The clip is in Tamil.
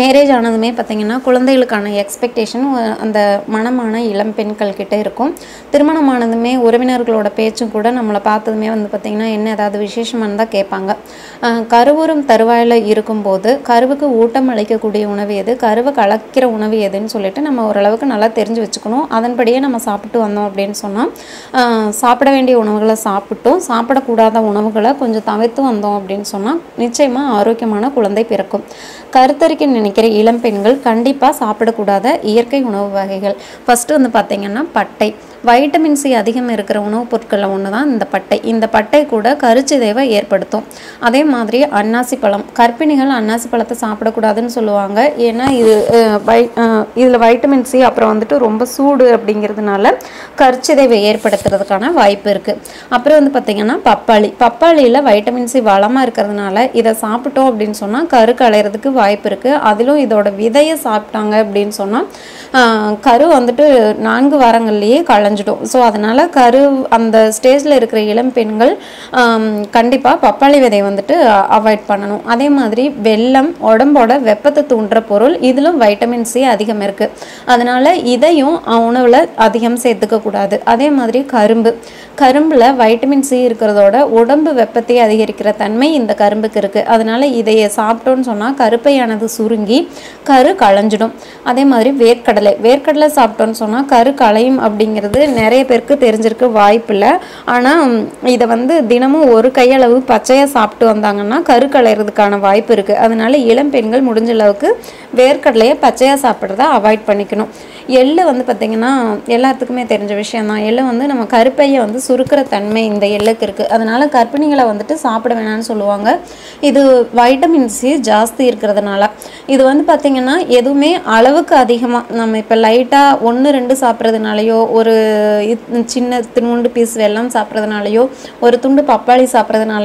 மேரேஜ் ஆனதுமே பார்த்திங்கன்னா குழந்தைகளுக்கான எக்ஸ்பெக்டேஷன் அந்த மனமான இளம் பெண்கள் கிட்டே இருக்கும். திருமணமானதுமே உறவினர்களோட பேச்சும் கூட நம்மளை பார்த்ததுமே வந்து பார்த்திங்கன்னா என்ன ஏதாவது விசேஷமானதாக கேட்பாங்க. கருவுறும் தருவாயில் இருக்கும்போது கருவுக்கு ஊட்டம் அளிக்கக்கூடிய உணவு எது? கருவை கலக்கிற உணவு எதுன்னு சொல்லிட்டு நம்ம ஓரளவுக்கு நல்லா தெரிஞ்சு வச்சுக்கணும். அதன்படியே நம்ம சாப்பிட்டு வந்தோம் அப்படின்னு சொன்னால் சாப்பிட வேண்டிய உணவுகளை சாப்பிட்டும். சாப்பிடக்கூடாத உணவுகளை கொஞ்சம் தவிர்த்து வந்தோம் அப்படின்னு சொன்னால் நிச்சயமாக ஆரோக்கியமான குழந்தை பிறக்கும். கருத்தரிக்க நினைக்கிற இளம் பெண்கள் கண்டிப்பாக சாப்பிடக்கூடாத இயற்கை உணவு வகைகள். ஃபஸ்ட்டு வந்து பார்த்திங்கன்னா பட்டை. வைட்டமின் சி அதிகம் இருக்கிற உணவுப் பொருட்களில் ஒன்று தான் இந்த பட்டை. இந்த பட்டை கூட கருச்சிதைவை ஏற்படுத்தும். அதே மாதிரி அன்னாசி பழம். கர்ப்பிணிகள் அன்னாசி பழத்தை சாப்பிடக்கூடாதுன்னு சொல்லுவாங்க. ஏன்னா இது வை இதில் வைட்டமின் சி அப்புறம் வந்துட்டு ரொம்ப சூடு அப்படிங்கிறதுனால கருச்சிதைவை ஏற்படுத்துறதுக்கான வாய்ப்பு இருக்குது அப்புறம் வந்து பார்த்திங்கன்னா பப்பாளி. பப்பாளியில் வைட்டமின் சி வளமாக இருக்கிறதுனால இதை சாப்பிட்டோம் அப்படின்னு சொன்னால் கரு களையிறதுக்கு வாய்ப்பு இருக்குது அதிலும் இதோட விதையை சாப்பிட்டாங்க அப்படின்னு சொன்னால் கரு வந்துட்டு நான்கு வாரங்கள்லேயே களைஞ்சிடும். ஸோ அதனால் கரு அந்த ஸ்டேஜில் இருக்கிற இளம் பெண்கள் கண்டிப்பாக பப்பாளி விதையை வந்துட்டு அவாய்ட் பண்ணணும். அதே மாதிரி வெல்லம் உடம்போட வெப்பத்தை தூண்டுற பொருள் இதிலும் வைட்டமின் சி அதிகம் இருக்குது அதனால் இதையும் உணவில் அதிகம் சேர்த்துக்க கூடாது. அதே மாதிரி கரும்பு. கரும்பில் வைட்டமின் சி இருக்கிறதோட உடம்பு வெப்பத்தை அதிகரிக்கிற தன்மை இந்த கரும்புக்கு இருக்குது அதனால் இதையை சாப்பிட்டோன்னு சொன்னால் கருப்பையானது சுருங்கி கரு களைஞ்சிடும். அதே மாதிரி வேர்க்கடலை. வேர்க்கடலை சாப்பிட்டோன்னு சொன்னால் கரு களையும் அப்படிங்கிறது நிறைய பேருக்கு தெரிஞ்சிருக்க வாய்ப்பில்லை ஆனால் இதை வந்து தினமும் ஒரு கையளவு பச்சையாக சாப்பிட்டு வந்தாங்கன்னா கரு கலையிறதுக்கான வாய்ப்பு இருக்குது அதனால இளம் பெண்கள் முடிஞ்ச அளவுக்கு வேர்க்கடலையை பச்சையாக சாப்பிட்றத அவாய்ட் பண்ணிக்கணும். எள்ளு வந்து பார்த்திங்கன்னா எல்லாத்துக்குமே தெரிஞ்ச விஷயந்தான் எள்ளு வந்து நம்ம கருப்பையை வந்து சுருக்கிற தன்மை இந்த எள்ளுக்கு இருக்குது அதனால் கர்ப்பிணிகளை வந்துட்டு சாப்பிட வேணாம்னு சொல்லுவாங்க. இது வைட்டமின் சி ஜாஸ்தி இருக்கிறதுனால. இது வந்து பார்த்திங்கன்னா எதுவுமே அளவுக்கு அதிகமாக நம்ம இப்போ லைட்டாக ஒன்று ரெண்டு சாப்பிட்றதுனாலையோ ஒரு இத்- சின்ன திருண்டு பீஸ் வெள்ளம் சாப்பிட்றதுனாலையோ ஒரு துண்டு பப்பாளி சாப்பிட்றதுனால